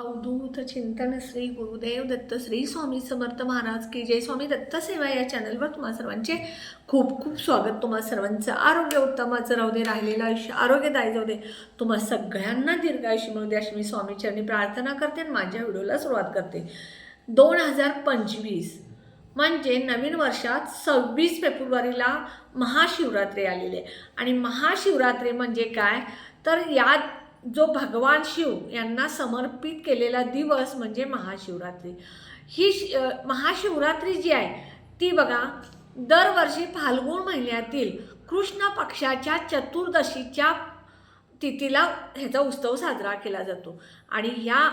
अवधूत चिंतन श्री गुरुदेव दत्त श्री स्वामी समर्थ महाराज की जय. स्वामी दत्त सेवा या चॅनलवर तुम्हा सर्वांचे खूप खूप स्वागत. तुम्हा सर्वांचं आरोग्य उत्तमाचं राहू दे राहिलेलं आयुष्य आरोग्यदायी जाऊ दे. तुम्हा सगळ्यांना दीर्घायुष्य मिळू दे अशी मी स्वामीचरणी प्रार्थना करते आणि माझ्या व्हिडिओला सुरुवात करते. दोन हजार पंचवीस म्हणजे नवीन वर्षात सव्वीस फेब्रुवारीला महाशिवरात्री आलेली आहे. आणि महाशिवरात्री म्हणजे काय? तर या जो भगवान शिव यांना समर्पित केलेला दिवस म्हणजे महाशिवरात्री. ही शि- महाशिवरात्री जी आहे ती बघा दरवर्षी फाल्गुन महिन्यातील कृष्ण पक्षाच्या चतुर्दशीच्या तिथीला ह्याचा उत्सव साजरा केला जातो. आणि ह्या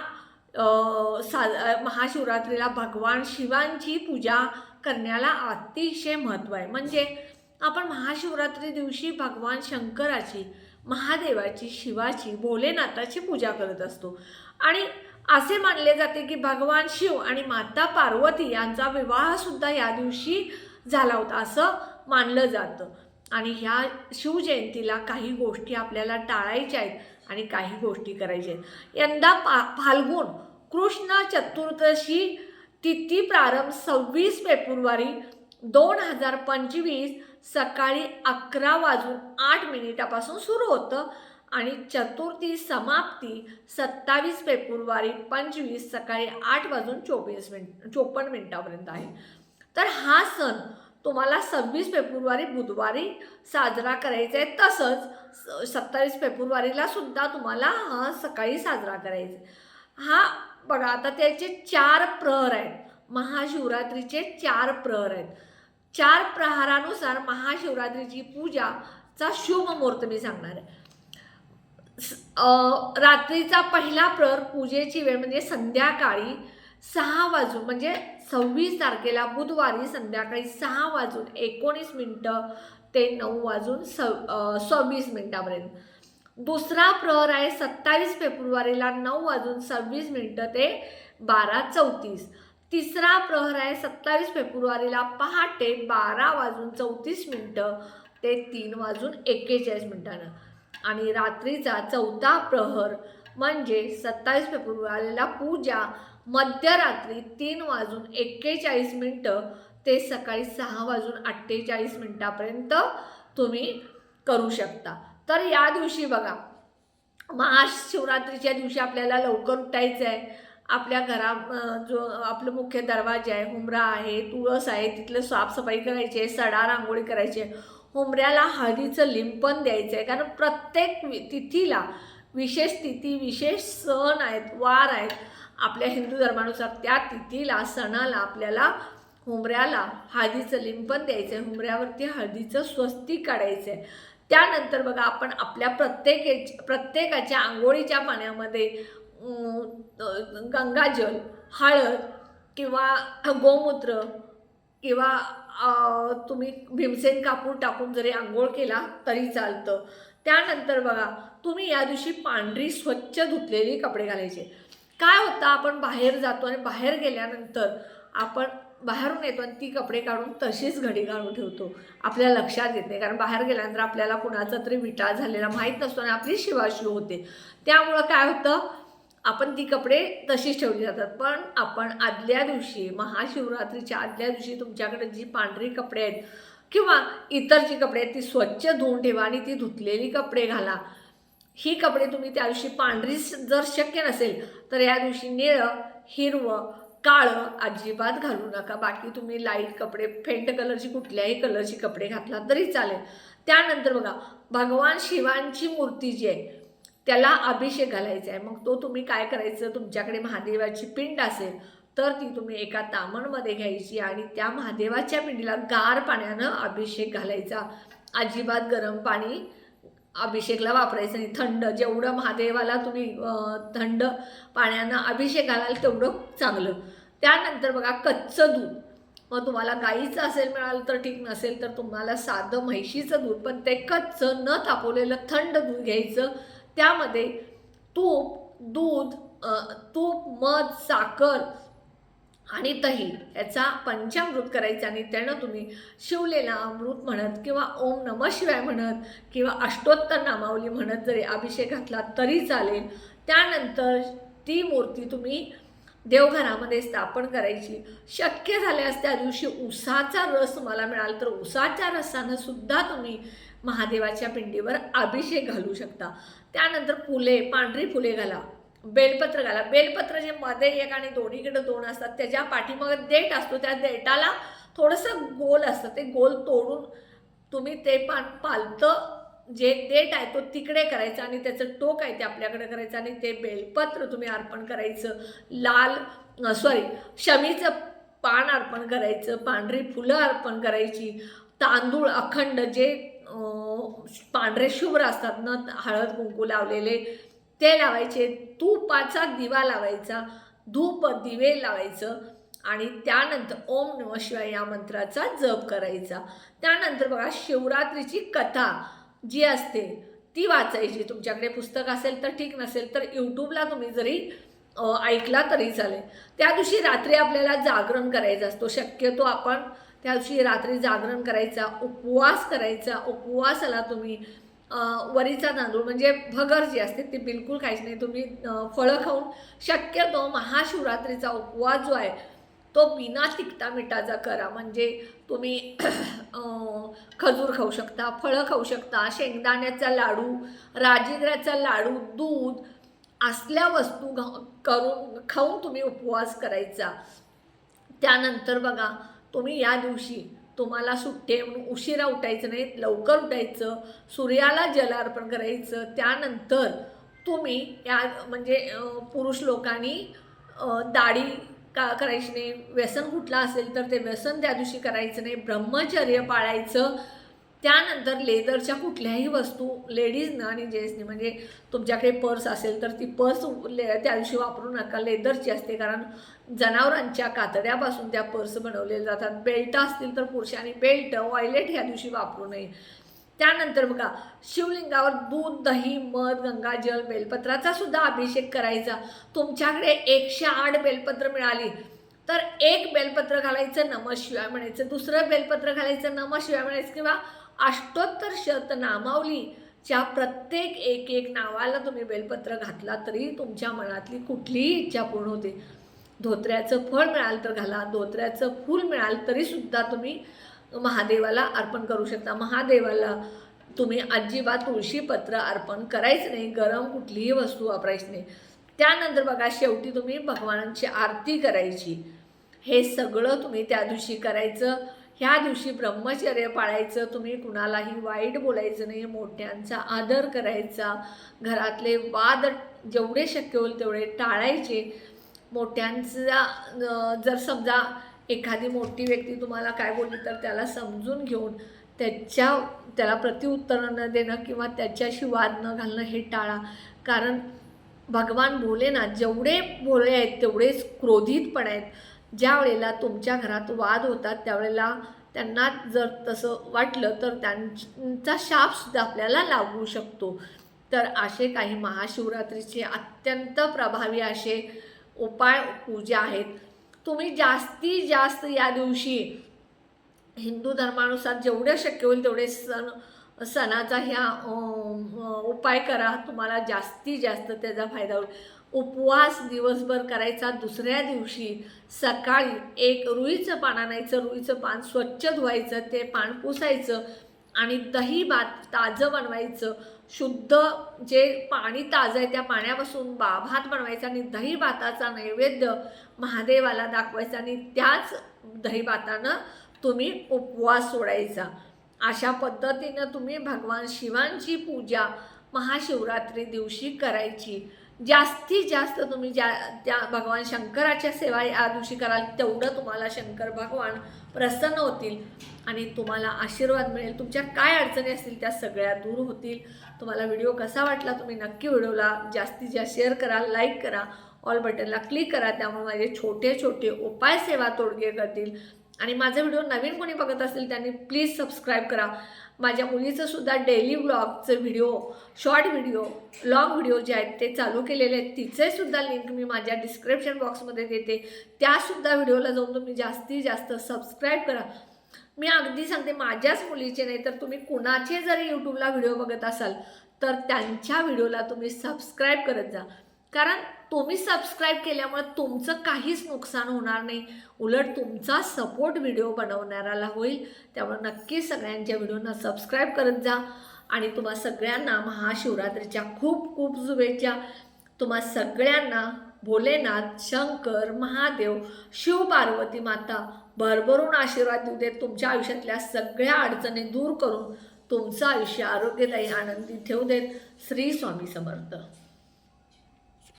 सा महाशिवरात्रीला भगवान शिवांची पूजा करण्याला अतिशय महत्त्व आहे. म्हणजे आपण महाशिवरात्री दिवशी भगवान शंकराची महादेवाची शिवाची भोलेनाथाची पूजा करत असतो. आणि असे मानले जाते की भगवान शिव आणि माता पार्वती यांचा विवाहसुद्धा या दिवशी झाला होता असं मानलं जातं. आणि ह्या शिवजयंतीला काही गोष्टी आपल्याला टाळायच्या आहेत आणि काही गोष्टी करायच्या आहेत. यंदा पा फाल्गुन कृष्ण चतुर्दशी तिथी प्रारंभ सव्वीस फेब्रुवारी दोन हजार पंचवीस सकाळी अकरा वाजून आठ मिनिटापासून सुरू होतं आणि चतुर्थी समाप्ती सत्तावीस फेब्रुवारी पंचवीस सकाळी आठ वाजून चोवीस मिनिट चोपन्न मिनिटापर्यंत आहे. तर हा सण तुम्हाला सव्वीस फेब्रुवारी बुधवारी साजरा करायचा आहे. तसंच सत्तावीस फेब्रुवारीला सुद्धा तुम्हाला हा सकाळी साजरा करायचा आहे. हा बघा आता त्याचे चार प्रहर आहेत. महाशिवरात्रीचे चार प्रहर आहेत. चार प्रहारानुसार महाशिवरात्रीची पूजाचा शुभ मुहूर्त मी सांगणार आहे. स- रात्रीचा पहिला प्रहर पूजेची वेळ म्हणजे संध्याकाळी सहा वाजून म्हणजे सव्वीस तारखेला बुधवारी संध्याकाळी सहा वाजून एकोणीस मिनटं ते नऊ वाजून सव सव्वीस मिनटापर्यंत. दुसरा प्रहर आहे सत्तावीस फेब्रुवारीला नऊ वाजून सव्वीस मिनटं ते बारा चौतीस. तिसरा प्रहर आहे सत्तावीस फेब्रुवारीला. पहाटे बारा वाजून चौतीस मिनटं ते तीन वाजून एक्केचाळीस मिनटानं. आणि रात्रीचा चौथा प्रहर म्हणजे सत्तावीस फेब्रुवारीला पूजा. मध्यरात्री तीन वाजून एक्केचाळीस मिनटं ते सकाळी सहा वाजून अठ्ठेचाळीस मिनटापर्यंत तुम्ही करू शकता. तर या दिवशी बघा महाशिवरात्रीच्या दिवशी आपल्याला लवकर उठायचं आहे आपल्या घरा जो आपलं मुख्य दरवाजा आहे हुमरा आहे तुळस आहे तिथलं साफसफाई करायची आहे सडा रांगोळी करायची आहे. हुमऱ्याला हळदीचं लिंपण द्यायचं आहे. कारण प्रत्येक वि- तिथीला विशेष तिथी विशेष सण आहेत वार आहेत. आपल्या हिंदू धर्मानुसार त्या तिथीला सणाला आपल्याला हुमऱ्याला हळदीचं लिंपण द्यायचं आहे. हुमऱ्यावरती हळदीचं स्वस्ती काढायचं आहे. त्यानंतर बघा आपण आपल्या प्रत्येक प्रत्येकाच्या आंघोळीच्या पाण्यामध्ये गंगाजल हळद किंवा गोमूत्र किंवा तुम्ही भीमसेन कापूर टाकून जरी आंघोळ केला तरी चालतं. त्यानंतर बघा तुम्ही या दिवशी पांढरी स्वच्छ धुतलेली कपडे घालायचे. काय होतं आपण बाहेर जातो आणि बाहेर गेल्यानंतर आपण बाहेरून येतो आणि ती कपडे काढून तशीच घडी घालून ठेवतो. आपल्या लक्षात येत नाही कारण बाहेर गेल्यानंतर आपल्याला कुणाचा तरी विटा झालेला माहीत नसतो आणि आपली शिवाशिव होते. त्यामुळं काय होतं आपण ती कपडे तशीच ठेवली जातात. पण आपण आदल्या दिवशी महाशिवरात्रीच्या आदल्या दिवशी तुमच्याकडे जी पांढरी कपडे आहेत किंवा इतर जी कपडे आहेत ती स्वच्छ धुवून ठेवा आणि ती धुतलेली कपडे घाला. ही कपडे तुम्ही त्या दिवशी पांढरी जर शक्य नसेल तर या दिवशी निळं हिरवं काळं अजिबात घालू नका. बाकी तुम्ही लाइट कपडे फेंट कलरची कुठल्याही कलरची कपडे घातला तरी चालेल. त्यानंतर बघा भगवान शिवांची मूर्ती जी आहे त्याला अभिषेक घालायचा आहे. मग तो तुम्ही काय करायचं? तुमच्याकडे महादेवाची पिंड असेल तर ती तुम्ही एका तामणमध्ये घ्यायची आणि त्या महादेवाच्या पिंडीला गार पाण्यानं अभिषेक घालायचा. अजिबात गरम पाणी अभिषेकला वापरायचं नाही. थंड जेवढं महादेवाला तुम्ही थंड पाण्यानं अभिषेक घालाल तेवढं चांगलं. त्यानंतर बघा कच्चं दूध. मग तुम्हाला गाईचं असेल मिळालं तर ठीक नसेल तर तुम्हाला साधं म्हैशीचं दूध पण ते कच्चं न तापवलेलं थंड दूध घ्यायचं. त्यामध्ये तूप दूध तूप मध साखर आणि दही याचा पंचामृत करायचा आणि त्यानं तुम्ही शिवलेला अमृत म्हणत किंवा ओम नम शिवाय म्हणत किंवा अष्टोत्तर नामावली म्हणत जरी अभिषेक घातला तरी चालेल. त्यानंतर ती मूर्ती तुम्ही देवघरामध्ये स्थापन करायची. शक्य झाल्यास त्या दिवशी उसाचा रस तुम्हाला मिळाला तर उसाच्या रसानं सुद्धा तुम्ही महादेवाच्या पिंडीवर अभिषेक घालू शकता. त्यानंतर फुले पांढरी फुले घाला बेलपत्र घाला. बेलपत्र जे मध्ये एक आणि दोन्हीकडे दोन असतात त्याच्या पाठीमागे देठ असतो. त्या देठाला थोडंसं गोल असतं. ते गोल तोडून तुम्ही ते पान पालतं जे देठ आहे तो तिकडे करायचं आणि त्याचं टोक आहे ते आपल्याकडे करायचं आणि ते बेलपत्र तुम्ही अर्पण करायचं. लाल सॉरी शमीचं पान अर्पण करायचं पांढरी फुलं अर्पण करायची तांदूळ अखंड जे पांढरे शुभ्र असतात ना हळद कुंकू लावलेले ते लावायचे. तुपाचा दिवा लावायचा धूप दिवे लावायचं आणि त्यानंतर ओम नम शिवाय या मंत्राचा जप करायचा. त्यानंतर बघा शिवरात्रीची कथा जी असते ती वाचायची. तुमच्याकडे पुस्तक असेल तर ठीक नसेल तर यूट्यूबला तुम्ही जरी ऐकला तरी चालेल. त्या दिवशी रात्री आपल्याला जागरण करायचं असतो. शक्यतो आपण त्या दिवशी रात्री जागरण करायचा उपवास करायचा उपवासाला तुम्ही वरीचा तांदूळ म्हणजे भगर जी असते ती बिलकुल खायची नाही. तुम्ही फळं खाऊन शक्यतो महाशिवरात्रीचा उपवास जो आहे तो बिना तिखटा मिठाचा करा. म्हणजे तुम्ही खजूर खाऊ शकता फळं खाऊ शकता शेंगदाण्याचा लाडू राजिगऱ्याचा लाडू दूध असल्या वस्तू घ- करून खाऊन तुम्ही उपवास करायचा. त्यानंतर बघा तुम्ही या दिवशी तुम्हाला सुट्टे म्हणून उशिरा उठायचं नाही लवकर उठायचं सूर्याला जलार्पण करायचं त्यानंतर तुम्ही या म्हणजे पुरुष लोकांनी दाढी का करायची नाही व्यसन कुठलं असेल तर ते व्यसन त्या दिवशी करायचं नाही ब्रह्मचर्य पाळायचं त्यानंतर लेदरच्या कुठल्याही वस्तू लेडीजनं आणि जेंट्सने म्हणजे तुमच्याकडे पर्स असेल तर ती पर्स ले त्या दिवशी वापरू नका. लेदरची असते कारण जनावरांच्या कातड्यापासून त्या पर्स बनवलेल्या जातात. बेल्ट असतील तर पुरुषांनी बेल्ट वॉयलेट ह्या दिवशी वापरू नये. त्यानंतर बघा शिवलिंगावर दूध दही मध गंगाजल बेलपत्राचा सुद्धा अभिषेक करायचा. तुमच्याकडे एकशे आठ बेलपत्र मिळाली तर एक बेलपत्र घालायचं नमः शिवाय म्हणायचं. दुसरं बेलपत्र घालायचं नमः शिवाय म्हणायचं किंवा अष्टोत्तर शत नामावलीच्या प्रत्येक एक एक नावाला तुम्ही बेलपत्र घातला तरी तुमच्या मनातली कुठलीही इच्छा पूर्ण होते. धोत्र्याचं फळ मिळालं तर घाला धोत्र्याचं फूल मिळालं तरीसुद्धा तुम्ही महादेवाला अर्पण करू शकता. महादेवाला तुम्ही अजिबात तुळशीपत्र अर्पण करायचं नाही गरम कुठलीही वस्तू वापरायची नाही. त्यानंतर बघा शेवटी तुम्ही भगवानांची आरती करायची. हे सगळं तुम्ही त्या दिवशी करायचं. ह्या दिवशी ब्रह्मचर्य पाळायचं तुम्ही कुणालाही वाईट बोलायचं नाही मोठ्यांचा आदर करायचा घरातले वाद जेवढे शक्य होईल तेवढे टाळायचे. मोठ्यांचा जर समजा एखादी मोठी व्यक्ती तुम्हाला काय बोलली तर त्याला समजून घेऊन त्याच्या त्याला प्रतिउत्तर न देणं किंवा त्याच्याशी वाद न घालणं हे टाळा. कारण भगवान भोलेनाथ जेवढे भोळे आहेत तेवढेच क्रोधित पण आहेत. ज्या वेळेला तुमच्या घरात वाद होतात त्यावेळेला त्यांना जर तसं वाटलं तर त्यांचा शापसुद्धा आपल्याला लागू शकतो. तर असे काही महाशिवरात्रीचे अत्यंत प्रभावी असे उपाय पूजा आहेत. तुम्ही जास्तीत जास्त या दिवशी हिंदू धर्मानुसार जेवढे शक्य होईल तेवढे सण सणाचा ह्या उपाय करा. तुम्हाला जास्तीत जास्त त्याचा फायदा होईल. उपवास दिवसभर करायचा. दुसऱ्या दिवशी सकाळी एक रुईचं पान आणायचं. रुईचं पान स्वच्छ धुवायचं. ते पान पुसायचं आणि दही भात ताजं बनवायचं. शुद्ध जे पाणी ताजं आहे त्या पाण्यापासून बा भात बनवायचा आणि दही भाताचा नैवेद्य महादेवाला दाखवायचा आणि त्याच दही भातानं तुम्ही उपवास सोडायचा. अशा पद्धतीनं तुम्ही भगवान शिवांची पूजा महाशिवरात्री दिवशी करायची. जास्तीत जास्त तुम्ही ज्या त्या भगवान शंकराच्या सेवा या दिवशी कराल तेवढं तुम्हाला शंकर भगवान प्रसन्न होतील आणि तुम्हाला आशीर्वाद मिळेल. तुमच्या काय अडचणी असतील त्या सगळ्या दूर होतील. तुम्हाला व्हिडिओ कसा वाटला तुम्ही नक्की व्हिडिओला जास्तीत जास्त शेअर करा लाईक करा ऑल बटनला क्लिक करा त्यामुळे माझे छोटे छोटे उपाय सेवा तोडगे करतील. आणि माझे व्हिडिओ नवीन कोणी बघत असेल त्यांनी प्लीज सबस्क्राईब करा. माझ्या मुलीचं सुद्धा daily ब्लॉगचं video short video long video जे आहेत ते चालू केलेले आहेत. तिचेसुद्धा लिंक मी माझ्या डिस्क्रिप्शन बॉक्समध्ये देते. त्यासुद्धा व्हिडिओला जाऊन तुम्ही जास्तीत जास्त सबस्क्राईब करा. मी अगदी सांगते माझ्याच मुलीचे नाही तर तुम्ही कुणाचे जरी यूट्यूबला व्हिडिओ बघत असाल तर त्यांच्या व्हिडिओला तुम्ही सबस्क्राईब करत जा. कारण तुम्ही सबस्क्राईब केल्यामुळे तुमचं काहीच नुकसान होणार नाही. उलट तुमचा सपोर्ट व्हिडिओ बनवणाऱ्याला होईल. त्यामुळे नक्की सगळ्यांच्या व्हिडिओना सबस्क्राईब करत जा. आणि तुम्हा सगळ्यांना महाशिवरात्रीच्या खूप खूप शुभेच्छा. तुम्हा सगळ्यांना भोलेनाथ शंकर महादेव शिव पार्वती माता भरभरून आशीर्वाद देऊ देत तुमच्या आयुष्यातल्या सगळ्या अडचणी दूर करून तुमचं आयुष्य आरोग्यदायी आनंदी ठेवू देत श्री स्वामी समर्थ.